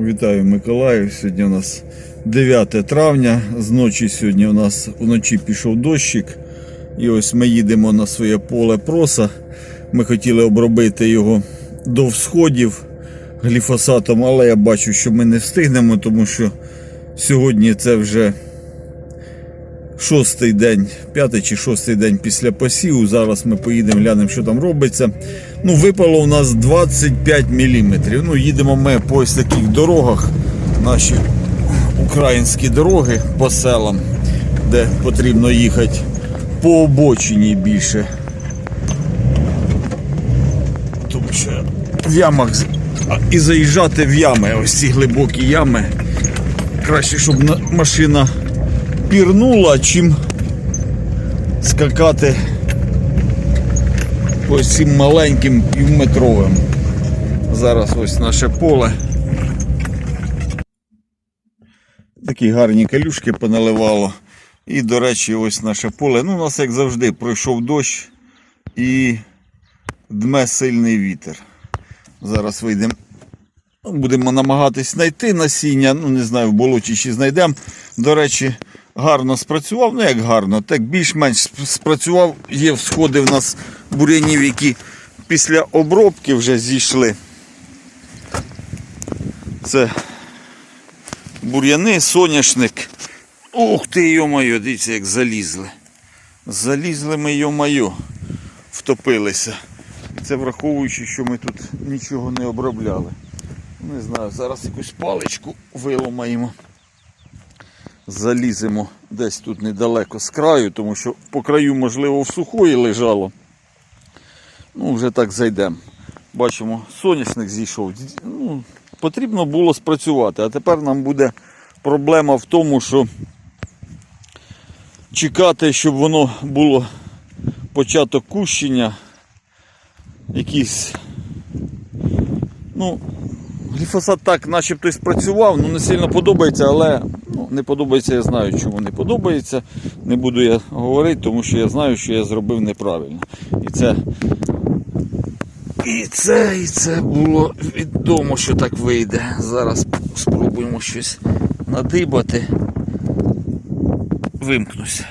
Вітаю Миколаїв. Сьогодні у нас 9 травня. З ночі сьогодні у нас вночі пішов дощик. І ось ми їдемо на своє поле проса. Ми хотіли обробити його до всходів гліфосатом, але я бачу, що ми не встигнемо, тому що сьогодні це вже шостий день, п'ятий чи шостий день після посіву. Зараз ми поїдемо, глянемо, що там робиться. Ну, випало у нас 25 мм. Ну, їдемо ми по ось таких дорогах, наші українські дороги по селам, де потрібно їхати по обочині більше. Тому що в ямах і заїжджати в ями, ось ці глибокі ями. Краще, щоб машина пірнула, чим скакати по цим маленьким півметровим. Зараз ось наше поле. Такі гарні калюшки поналивало. І, до речі, ось наше поле. Ну, у нас, як завжди, пройшов дощ і дме сильний вітер. Зараз вийдемо. Будемо намагатись знайти насіння. Ну, не знаю, в болоті чи знайдемо. До речі, гарно спрацював. Ну як гарно, так більш-менш спрацював. Є всходи в нас бур'янів, які після обробки вже зійшли. Це бур'яни, соняшник. Ух ти, йо-моє, дивіться, як залізли. Залізли ми, йо-моє, втопилися. Це враховуючи, що ми тут нічого не обробляли. Не знаю, зараз якусь паличку виломаємо. Заліземо десь тут недалеко з краю, тому що по краю, можливо, в сухої лежало. Ну, вже так зайдемо. Бачимо, соняшник зійшов. Ну, потрібно було спрацювати. А тепер нам буде проблема в тому, що чекати, щоб воно було початок кущення, якийсь. Ну, гліфосат так начебто і спрацював, ну не сильно подобається, але не подобається, я знаю, чому не подобається. Не буду я говорити, тому що я знаю, що я зробив неправильно. І це, і це, і це було відомо, що так вийде. Зараз спробуємо щось надибати. Вимкнуся.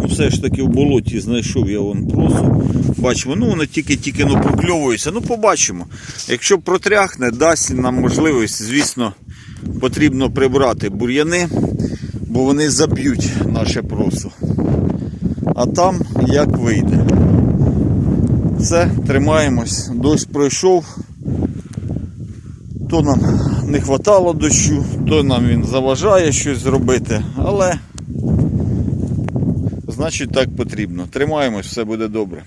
Ну, все ж таки в болоті знайшов я вон просу. Бачимо, ну воно тільки-тільки ну, прокльовується. Ну, побачимо. Якщо протряхне, дасть нам можливість, звісно, потрібно прибрати бур'яни, бо вони заб'ють наше просо. А там як вийде. Все, тримаємось. Дощ пройшов. То нам не вистачало дощу, то нам він заважає щось зробити, але значить так потрібно. Тримаємось, все буде добре.